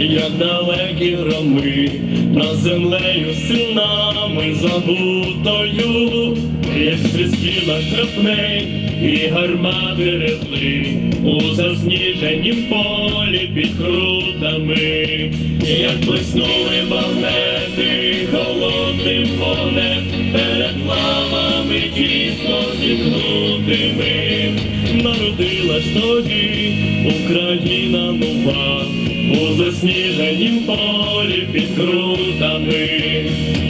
як далекі громи, над землею синами забутою, як стріскіла крапней і гармати ревли. У засніженім полі під крутами, як блиснули багнети холодним вогнем перед лавами тісно зіткнутими. Народилась тоді Україна нова у засніженім полі під крутами,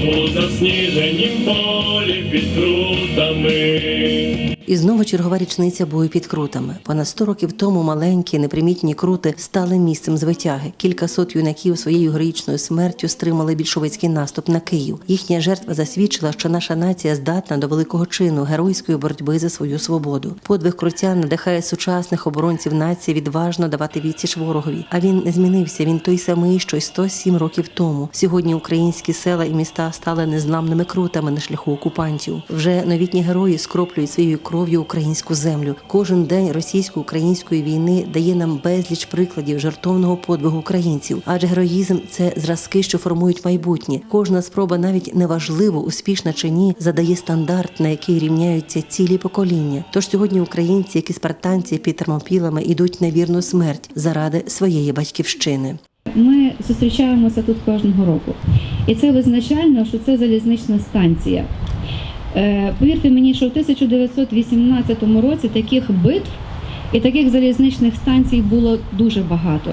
у засніженім полі під крутами. І знову чергова річниця бою під крутами. Понад 100 років тому маленькі, непримітні крути стали місцем звитяги. Кількасот юнаків своєю героїчною смертю стримали більшовицький наступ на Київ. Їхня жертва засвідчила, що наша нація здатна до великого чину геройської боротьби за свою свободу. Подвиг крутян надихає сучасних оборонців нації відважно давати відсіч ворогові. А він не змінився. Він той самий, що й 107 років тому. Сьогодні українські села і міста стали незламними крутами на шляху окупантів. Вже новітні герої скроплюють своєю кров'ю українську землю. Кожен день російсько-української війни дає нам безліч прикладів жертовного подвигу українців, адже героїзм це зразки, що формують майбутнє. Кожна спроба, навіть неважливо, успішна чи ні, задає стандарт, на який рівняються цілі покоління. Тож сьогодні українці, як і спартанці під термопілами, ідуть на вірну смерть заради своєї батьківщини. Ми зустрічаємося тут кожного року. І це визначально, що це залізнична станція. Е, Повірте мені, що в 1918 році таких битв і таких залізничних станцій було дуже багато.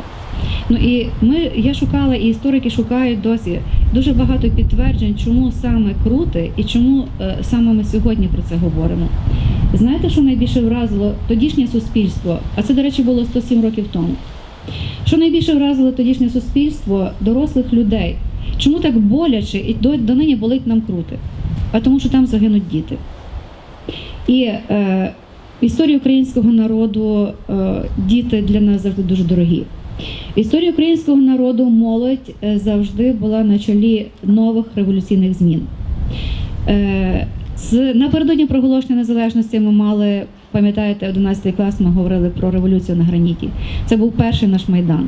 Ну і ми, я шукала, і історики шукають досі дуже багато підтверджень, чому саме крути і чому е, саме ми сьогодні про це говоримо. Знаєте, що найбільше вразило тодішнє суспільство? А це, до речі, було 107 років тому. Що найбільше вразило тодішнє суспільство дорослих людей? Чому так боляче і до, донині болить нам крути? А тому, що там загинуть діти. І е, в історії українського народу е, діти для нас завжди дуже дорогі. В історії українського народу молодь е, завжди була на чолі нових революційних змін. Е, з напередодні проголошення незалежності ми мали, пам'ятаєте, 11 клас ми говорили про революцію на граніті. Це був перший наш майдан.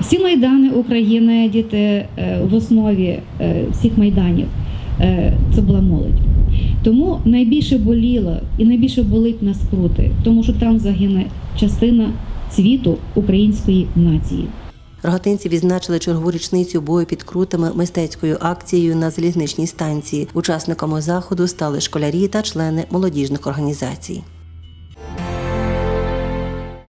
Всі майдани України, діти е, в основі е, всіх майданів, це була молодь. Тому найбільше боліло і найбільше болить нас крути, тому що там загине частина світу української нації. Рогатинці відзначили чергову річницю бою під крутами мистецькою акцією на залізничній станції. Учасниками заходу стали школярі та члени молодіжних організацій.